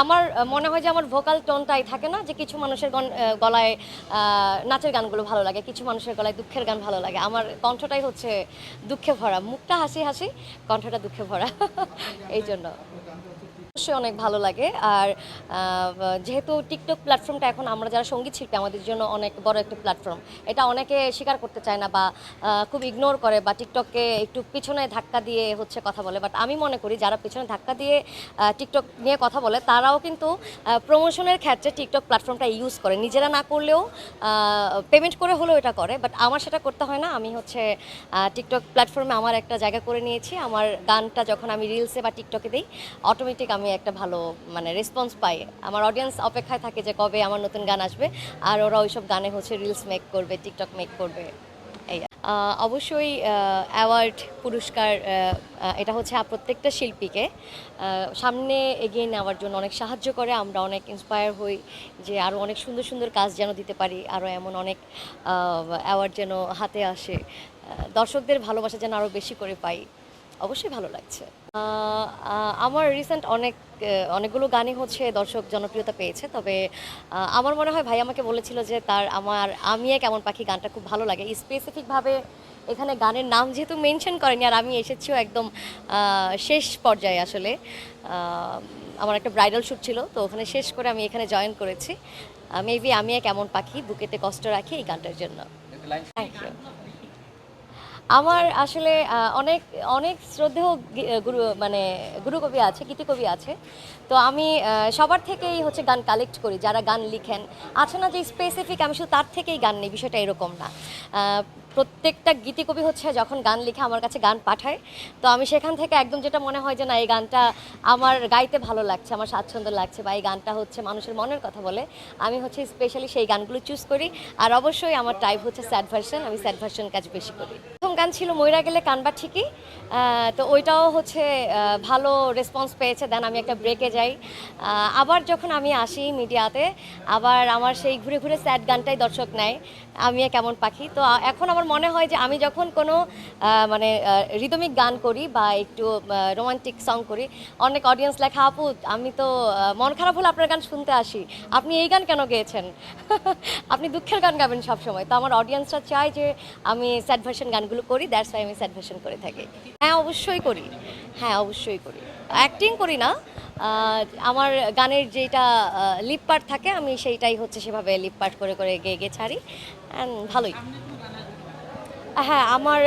আমার মনে হয় যে আমার ভোকাল টোনটাই থাকে না, যে কিছু মানুষের গলায় নাচের গানগুলো ভালো লাগে, কিছু মানুষের গলায় দুঃখের গান ভালো লাগে। আমার কণ্ঠটাই হচ্ছে দুঃখে ভরা। মুখটা হাসি হাসি, কণ্ঠটা দুঃখে ভরা। এই জন্য। অবশ্যই অনেক ভালো লাগে। আর যেহেতু টিকটক প্ল্যাটফর্মটা এখন আমরা যারা সংগীত শিল্পী, আমাদের জন্য অনেক বড় একটা প্ল্যাটফর্ম এটা অনেকে স্বীকার করতে চায় না বা খুব ইগনোর করে বা টিকটককে একটু পিছনে ধাক্কা দিয়ে হচ্ছে কথা বলে। বাট আমি মনে করি যারা পিছনে ধাক্কা দিয়ে টিকটক নিয়ে কথা বলে, তারাও কিন্তু প্রমোশনের ক্ষেত্রে টিকটক প্ল্যাটফর্মটা ইউজ করে। নিজেরা না করলেও পেমেন্ট করে হলেও এটা করে। বাট আমার সেটা করতে হয় না। আমি হচ্ছে টিকটক প্ল্যাটফর্মে আমার একটা জায়গা করে নিয়েছি। আমার গানটা যখন আমি রিলসে বা টিকটকে দিই অটোমেটিক আমি একটা ভালো মানে রেসপন্স পাই। আমার অডিয়েন্স অপেক্ষায় থাকে যে কবে আমার নতুন গান আসবে। আর ওরা ওইসব গানে হচ্ছে রিলস মেক করবে টিকটক মেক করবে। এই অবশ্যই অ্যাওয়ার্ড পুরস্কার এটা হচ্ছে প্রত্যেকটা শিল্পীকে। সামনে এগিয়ে নেওয়ার জন্য অনেক সাহায্য করে। আমরা অনেক ইন্সপায়ার হই যে আরও অনেক সুন্দর সুন্দর কাজ যেন দিতে পারি। আরও এমন অনেক অ্যাওয়ার্ড যেন হাতে আসে। দর্শকদের ভালোবাসা যেন আরও বেশি করে পাই। অবশ্যই ভালো লাগছে। আমার রিসেন্ট অনেক অনেকগুলো গানই হচ্ছে দর্শক জনপ্রিয়তা পেয়েছে তবে আমার মনে হয় ভাই আমাকে বলেছিল যে তার আমার আমি এক এমন পাখি গানটা খুব ভালো লাগে। স্পেসিফিকভাবে এখানে গানের নাম যেহেতু মেনশন করেনি আর আমি এসেছিও একদম শেষ পর্যায়ে আসলে। আমার একটা ব্রাইডাল শ্যুট ছিল তো ওখানে শেষ করে আমি এখানে জয়েন করেছি। মেবি আমি এক এমন পাখি বুকেতে কষ্ট রাখি এই গানটার জন্য। থ্যাংক ইউ আমার আসলে অনেক অনেক শ্রদ্ধেয় গুরু মানে গুরুকবি আছে, গীতিকবি আছে। তো আমি সবার থেকেই হচ্ছে গান কালেক্ট করি, যারা গান লিখেন। আছে না যে স্পেসিফিক আমি শুধু তার থেকেই গান নিই, বিষয়টা এরকম না। প্রত্যেকটা গীতিকবি হচ্ছে যখন গান লিখে আমার কাছে গান পাঠায়, তো আমি সেখান থেকে একদম যেটা মনে হয় যে না, এই গানটা আমার গাইতে ভালো লাগছে, আমার স্বাচ্ছন্দ্য লাগছে বা এই গানটা হচ্ছে মানুষের মনের কথা বলে, আমি হচ্ছে স্পেশালি সেই গানগুলো চুজ করি। আর অবশ্যই আমার টাইপ হচ্ছে স্যাড ভার্সন আমি স্যাড ভার্সন কাজ বেশি করি। গান ছিল ময়রা গেলে কানবা ঠিকই। তো ওইটাও হচ্ছে ভালো রেসপন্স পেয়েছে। দেন আমি একটা ব্রেকে যাই। আবার যখন আমি আসি মিডিয়াতে, আবার আমার সেই ঘুরে ঘুরে স্যাড গানটাই দর্শক নেয়, আমি কেমন পাখি। তো এখন আমার মনে হয় যে আমি যখন কোনো মানে রিদমিক গান করি বা একটু রোমান্টিক সং করি, অনেক অডিয়েন্স লেখা আপু, আমি তো মন খারাপ হলে আপনার গান শুনতে আসি। আপনি এই গান কেন গেয়েছেন? আপনি দুঃখের গান গাবেন সবসময়। তো আমার অডিয়েন্সরা চায় যে আমি স্যাড ভার্সন গানগুলো করি দ্যাটস ওয়াই আমি স্যাডভেশন করে থাকি। হ্যাঁ অবশ্যই করি। হ্যাঁ অবশ্যই করি। অ্যাক্টিং করি না। আমার গানের যেটা লিপ পার্ট থাকে, আমি সেইটাই হচ্ছে সেভাবে লিপ পার্ট করে করে গেয়ে গেয়ে ছাড়ি। অ্যান্ড ভালোই। হ্যাঁ আমার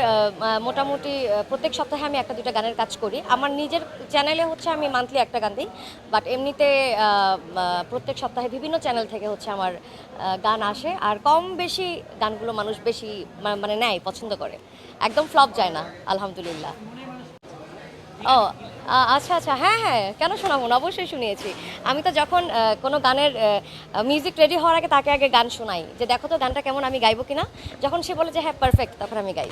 মোটামুটি প্রত্যেক সপ্তাহে আমি একটা দুটো গানের কাজ করি। আমার নিজের চ্যানেলে হচ্ছে আমি মান্থলি একটা গান দিই বাট এমনিতে প্রত্যেক সপ্তাহে বিভিন্ন চ্যানেল থেকে হচ্ছে আমার গান আসে। আর কম বেশি গানগুলো মানুষ বেশি মানে নেয়, পছন্দ করে। একদম ফ্লপ যায় না, আলহামদুলিল্লাহ। ও আচ্ছা আচ্ছা হ্যাঁ হ্যাঁ কেন শোনাবো না? অবশ্যই শুনিয়েছি। আমি তো যখন কোনো গানের মিউজিক রেডি হওয়ার আগে তাকে আগে গান শোনাই। যে দেখো তো গানটা কেমন, আমি গাইবো কিনা? যখন সে বলে যে হ্যাঁ পারফেক্ট তখন আমি গাই।